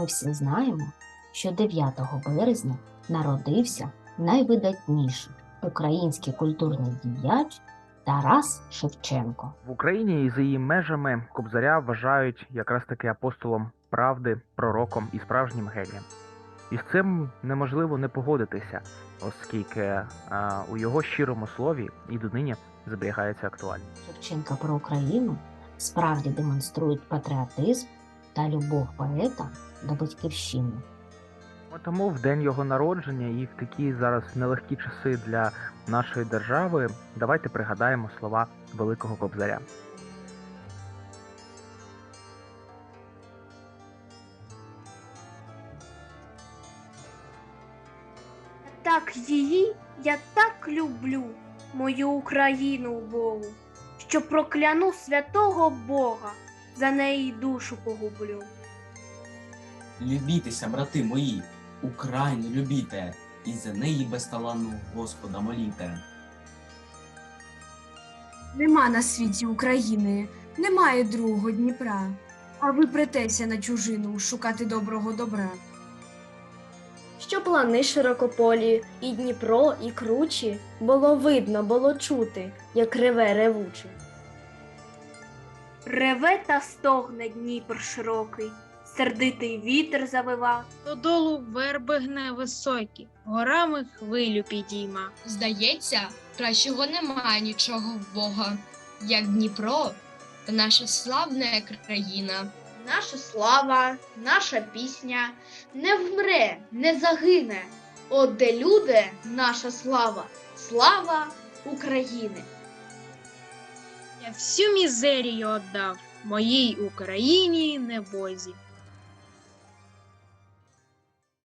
Ми всі знаємо, що 9 березня народився найвидатніший український культурний діяч Тарас Шевченко. В Україні і за її межами Кобзаря вважають якраз таки апостолом правди, пророком і справжнім генієм. І з цим неможливо не погодитися, оскільки а, у його щирому слові і донині зберігається актуальність. Шевченка про Україну справді демонструють патріотизм та любов поета до батьківщини. Тому в день його народження і в такі зараз нелегкі часи для нашої держави давайте пригадаємо слова великого Кобзаря. Так її я так люблю, мою Україну Богу, що прокляну святого Бога, за неї душу погублю. Любітеся, брати мої, Україну любіте, і за неї безталанну Господа моліте. Нема на світі України, немає другого Дніпра. А ви претеся на чужину шукати доброго добра. Що плани широкополі, і Дніпро, і кручі, було видно, було чути, як реве ревучий. Реве та стогне Дніпр широкий, сердитий вітер завива. Додолу верби гне високі, горами хвилю підійма. Здається, кращого немає нічого в Бога, як Дніпро та наша славна країна. Наша слава, наша пісня не вмре, не загине. От де люди, наша слава, слава України. Я всю мізерію отдав моїй Україні небозі.